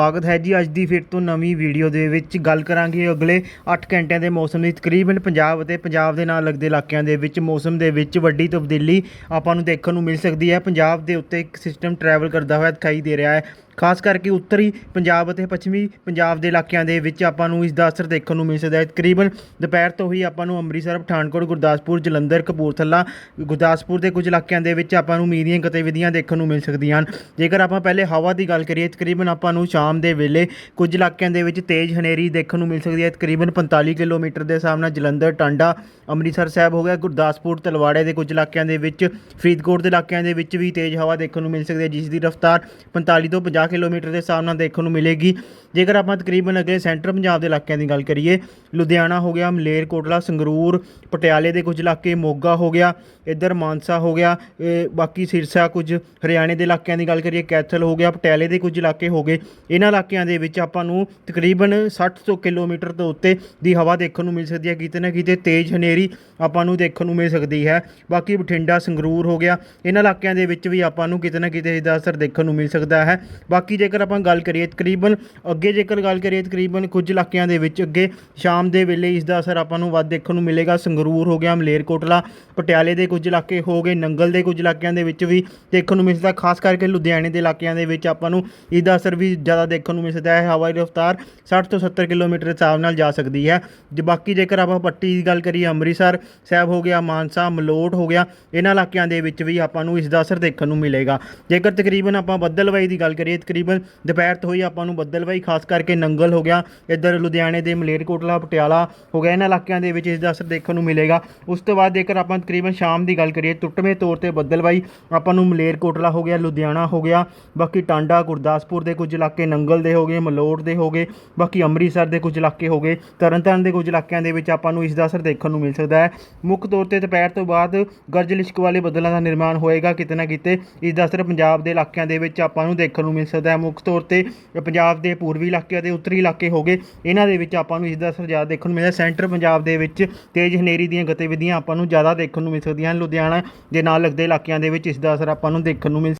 ਸਵਾਗਤ ਹੈ ਜੀ ਅੱਜ ਦੀ ਫਿਰ ਤੋਂ ਨਵੀਂ ਵੀਡੀਓ ਦੇ ਵਿੱਚ। ਗੱਲ ਕਰਾਂਗੇ ਅਗਲੇ 8 ਘੰਟਿਆਂ ਦੇ ਮੌਸਮ ਦੀ। ਤਕਰੀਬਨ ਪੰਜਾਬ ਅਤੇ ਪੰਜਾਬ ਦੇ ਨਾਲ ਲੱਗਦੇ ਇਲਾਕਿਆਂ ਦੇ ਵਿੱਚ ਮੌਸਮ ਦੇ ਵਿੱਚ ਵੱਡੀ ਤਬਦੀਲੀ ਆਪਾਂ ਨੂੰ ਦੇਖਣ ਨੂੰ ਮਿਲ ਸਕਦੀ ਹੈ। ਪੰਜਾਬ ਦੇ ਉੱਤੇ ਇੱਕ ਸਿਸਟਮ ਟਰੈਵਲ ਕਰਦਾ ਹੋਇਆ ਦਿਖਾਈ ਦੇ ਰਿਹਾ ਹੈ। ਖਾਸ ਕਰਕੇ ਉੱਤਰੀ ਪੰਜਾਬ ਅਤੇ ਪੱਛਮੀ ਪੰਜਾਬ ਦੇ ਇਲਾਕਿਆਂ ਦੇ ਵਿੱਚ ਆਪਾਂ ਨੂੰ ਇਸ ਦਾ ਅਸਰ ਦੇਖਣ ਨੂੰ ਮਿਲ ਸਕਦਾ ਹੈ। ਤਕਰੀਬਨ ਦੁਪਹਿਰ ਤੋਂ ਹੀ ਆਪਾਂ ਨੂੰ ਅੰਮ੍ਰਿਤਸਰ, ਪਠਾਨਕੋਟ, ਗੁਰਦਾਸਪੁਰ, ਜਲੰਧਰ, ਕਪੂਰਥਲਾ, ਗੁਰਦਾਸਪੁਰ ਦੇ ਕੁਝ ਇਲਾਕਿਆਂ ਦੇ ਵਿੱਚ ਆਪਾਂ ਨੂੰ ਮੀਂਹ ਦੀਆਂ ਗਤੀਵਿਧੀਆਂ ਦੇਖਣ ਨੂੰ ਮਿਲ ਸਕਦੀਆਂ ਹਨ। ਜੇਕਰ ਆਪਾਂ ਪਹਿਲੇ ਹਵਾ ਦੀ ਗੱਲ ਕਰੀਏ, ਤਕਰੀਬਨ ਆਪਾਂ ਨੂੰ ਸ਼ਾਮ ਦੇ ਵੇਲੇ ਕੁਝ ਇਲਾਕਿਆਂ ਦੇ ਵਿੱਚ ਤੇਜ਼ ਹਨੇਰੀ ਦੇਖਣ ਨੂੰ ਮਿਲ ਸਕਦੀ ਹੈ। ਤਕਰੀਬਨ 45 ਕਿਲੋਮੀਟਰ ਦੇ ਹਿਸਾਬ ਨਾਲ ਜਲੰਧਰ, ਟਾਂਡਾ, ਅੰਮ੍ਰਿਤਸਰ ਸਾਹਿਬ ਹੋ ਗਿਆ। ਗੁਰਦਾਸਪੁਰ, ਤਲਵਾੜੇ ਦੇ ਕੁਝ ਇਲਾਕਿਆਂ ਦੇ ਵਿੱਚ, ਫਰੀਦਕੋਟ ਦੇ ਇਲਾਕਿਆਂ ਦੇ ਵਿੱਚ ਵੀ ਤੇਜ਼ ਹਵਾ ਦੇਖਣ ਨੂੰ ਮਿਲ ਸਕਦੀ ਹੈ, ਜਿਸ ਦੀ ਰਫ਼ਤਾਰ 45 ਤੋਂ 50 ਕਿਲੋਮੀਟਰ ਦੇ ਹਿਸਾਬ ਨਾਲ ਦੇਖਣ ਨੂੰ ਮਿਲੇਗੀ। ਜੇਕਰ ਆਪਾਂ ਤਕਰੀਬਨ ਅਗਲੇ ਸੈਂਟਰ ਪੰਜਾਬ ਦੇ ਇਲਾਕਿਆਂ ਦੀ ਗੱਲ ਕਰੀਏ, ਲੁਧਿਆਣਾ ਹੋ ਗਿਆ ਮਲੇਰਕੋਟਲਾ ਸੰਗਰੂਰ, ਪਟਿਆਲੇ ਦੇ ਕੁਝ ਇਲਾਕੇ, ਮੋਗਾ ਹੋ ਗਿਆ, ਇੱਧਰ ਮਾਨਸਾ ਹੋ ਗਿਆ, ਇਹ ਬਾਕੀ ਸਿਰਸਾ ਕੁਝ, ਹਰਿਆਣੇ ਦੇ ਇਲਾਕਿਆਂ ਦੀ ਗੱਲ ਕਰੀਏ, ਕੈਥਲ ਹੋ ਗਿਆ, ਪਟਿਆਲੇ ਦੇ ਕੁਝ ਇਲਾਕੇ ਹੋ ਗਏ। ਇਹਨਾਂ ਇਲਾਕਿਆਂ ਦੇ ਵਿੱਚ ਆਪਾਂ ਨੂੰ ਤਕਰੀਬਨ 60 ਤੋਂ ਕਿਲੋਮੀਟਰ ਤੋਂ ਉੱਤੇ ਦੀ ਹਵਾ ਦੇਖਣ ਨੂੰ ਮਿਲ ਸਕਦੀ ਹੈ। ਕਿਤੇ ਨਾ ਕਿਤੇ ਤੇਜ਼ ਹਨੇਰੀ ਆਪਾਂ ਨੂੰ ਦੇਖਣ ਨੂੰ ਮਿਲ ਸਕਦੀ ਹੈ। ਬਾਕੀ ਬਠਿੰਡਾ, ਸੰਗਰੂਰ ਹੋ ਗਿਆ, ਇਹਨਾਂ ਇਲਾਕਿਆਂ ਦੇ ਵਿੱਚ ਵੀ ਆਪਾਂ ਨੂੰ ਕਿਤੇ ਨਾ ਕਿਤੇ ਇਹਦਾ ਅਸਰ ਦੇਖਣ ਨੂੰ ਮਿਲ ਸਕਦਾ ਹੈ। ਬਾਕੀ ਜੇਕਰ ਆਪਾਂ ਗੱਲ ਕਰੀਏ ਤਕਰੀਬਨ ਅੱਗੇ ਜੇਕਰ ਗੱਲ ਕਰੀਏ ਤਕਰੀਬਨ ਕੁਝ ਇਲਾਕਿਆਂ ਦੇ ਵਿੱਚ ਅੱਗੇ ਸ਼ਾਮ ਦੇ ਵੇਲੇ ਇਸ ਦਾ ਅਸਰ ਆਪਾਂ ਨੂੰ ਵੱਧ ਦੇਖਣ ਨੂੰ ਮਿਲੇਗਾ। ਸੰਗਰੂਰ ਹੋ ਗਿਆ ਮਲੇਰਕੋਟਲਾ ਪਟਿਆਲੇ ਦੇ ਕੁਝ ਇਲਾਕੇ ਹੋ ਗਏ, ਨੰਗਲ ਦੇ ਕੁਝ ਇਲਾਕਿਆਂ ਦੇ ਵਿੱਚ ਵੀ ਦੇਖਣ ਨੂੰ ਮਿਲਦਾ। ਖਾਸ ਕਰਕੇ ਲੁਧਿਆਣੇ ਦੇ ਇਲਾਕਿਆਂ ਦੇ ਵਿੱਚ ਆਪਾਂ ਨੂੰ ਇਸ ਦਾ ਅਸਰ ਵੀ ਜ਼ਿਆਦਾ ਦੇਖਣ ਨੂੰ ਮਿਲ ਸਕਦਾ ਹੈ। ਹਵਾਈ ਰਫ਼ਤਾਰ 60 ਤੋਂ 70 ਕਿਲੋਮੀਟਰ ਦੇ ਹਿਸਾਬ ਨਾਲ ਜਾ ਸਕਦੀ ਹੈ। ਜੇ ਬਾਕੀ ਜੇਕਰ ਆਪਾਂ ਪੱਟੀ ਦੀ ਗੱਲ ਕਰੀਏ, ਅੰਮ੍ਰਿਤਸਰ ਸਾਹਿਬ ਹੋ ਗਿਆ, ਮਾਨਸਾ, ਮਲੋਟ ਹੋ ਗਿਆ, ਇਹਨਾਂ ਇਲਾਕਿਆਂ ਦੇ ਵਿੱਚ ਵੀ ਆਪਾਂ ਨੂੰ ਇਸ ਦਾ ਅਸਰ ਦੇਖਣ ਨੂੰ ਮਿਲੇਗਾ। ਜੇਕਰ ਤਕਰੀਬਨ ਆਪਾਂ ਬੱਦਲਵਾਈ ਦੀ ਗੱਲ ਕਰੀਏ ਤਕਰੀਬਨ ਦੁਪਹਿਰ ਤੋਂ ਹੀ ਆਪਾਂ ਨੂੰ ਬੱਦਲਵਾਈ ਖਾਸ ਕਰਕੇ ਨੰਗਲ ਹੋ ਗਿਆ, ਇੱਧਰ ਲੁਧਿਆਣੇ ਦੇ ਮਲੇਰਕੋਟਲਾ, ਪਟਿਆਲਾ ਹੋ ਗਿਆ, ਇਹਨਾਂ ਇਲਾਕਿਆਂ ਦੇ ਵਿੱਚ ਇਸ ਦਾ ਅਸਰ ਦੇਖਣ ਨੂੰ ਮਿਲੇਗਾ। ਉਸ ਤੋਂ ਬਾਅਦ ਜੇਕਰ ਆਪਾਂ ਤਕਰੀਬਨ ਸ਼ਾਮ ਦੀ ਗੱਲ ਕਰੀਏ ਟੁੱਟਵੇਂ ਤੌਰ ਤੇ ਬੱਦਲਵਾਈ ਆਪਾਂ ਨੂੰ ਮਲੇਰਕੋਟਲਾ ਹੋ ਗਿਆ, ਲੁਧਿਆਣਾ ਹੋ ਗਿਆ, ਬਾਕੀ ਟਾਂਡਾ, ਗੁਰਦਾਸਪੁਰ ਦੇ ਕੁਝ ਇਲਾਕੇ ਨੰਗਲ ਦੇ ਹੋ ਗਏ, ਮਲੋਟ ਦੇ ਹੋ ਗਏ, ਬਾਕੀ ਅੰਮ੍ਰਿਤਸਰ ਦੇ ਕੁਝ ਇਲਾਕੇ ਹੋ ਗਏ, ਤਰਨਤਾਰਨ ਦੇ ਕੁਝ ਇਲਾਕਿਆਂ ਦੇ ਵਿੱਚ ਆਪਾਂ ਨੂੰ ਇਸ ਦਾ ਅਸਰ ਦੇਖਣ ਨੂੰ ਮਿਲ ਸਕਦਾ ਹੈ। ਮੁੱਖ ਤੌਰ ਤੇ ਦੁਪਹਿਰ ਤੋਂ ਬਾਅਦ ਗਰਜ ਲਿਸ਼ਕ ਵਾਲੇ ਬੱਦਲਾਂ ਦਾ ਨਿਰਮਾਣ ਹੋਏਗਾ, ਕਿਤੇ ਨਾ ਕਿਤੇ ਇਸ ਦਾ ਅਸਰ ਪੰਜਾਬ ਦੇ ਇਲਾਕਿਆਂ ਦੇ ਵਿੱਚ ਆਪਾਂ ਨੂੰ ਦੇਖਣ ਨੂੰ ਮਿਲ ਸਕਦਾ ਹੈ। ਮੁੱਖ ਤੌਰ ਤੇ ਪੰਜਾਬ ਦੇ ਪੂਰਬੀ ਇਲਾਕੇ ਅਤੇ ਉੱਤਰੀ ਇਲਾਕੇ ਹੋ ਗਏ। ਇਹਨਾਂ ਦੇ ਵਿੱਚ ਆਪਾਂ ਨੂੰ ਇਸ ਦਾ ਅਸਰ ਜ਼ਿਆਦਾ ਦੇਖਣ ਨੂੰ ਮਿਲਦਾ। ਸੈਂਟਰ ਪੰਜਾਬ ਦੇ ਵਿੱਚ ਤੇਜ਼ ਹਨੇਰੀ ਦੀਆਂ ਗਤੀਵਿਧੀਆਂ ਆਪਾਂ ਨੂੰ ਜ਼ਿਆਦਾ ਦੇਖਣ ਨੂੰ ਮਿਲ ਸਕਦੀਆਂ ਹਨ। ਲੁਧਿਆਣਾ ਦੇ ਨਾਲ ਲੱਗਦੇ ਇਲਾਕਿਆਂ ਦੇ ਵਿੱਚ ਇਸ ਦਾ ਅਸਰ ਆਪਾਂ ਨੂੰ ਦੇਖਣ ਨੂੰ ਮਿਲ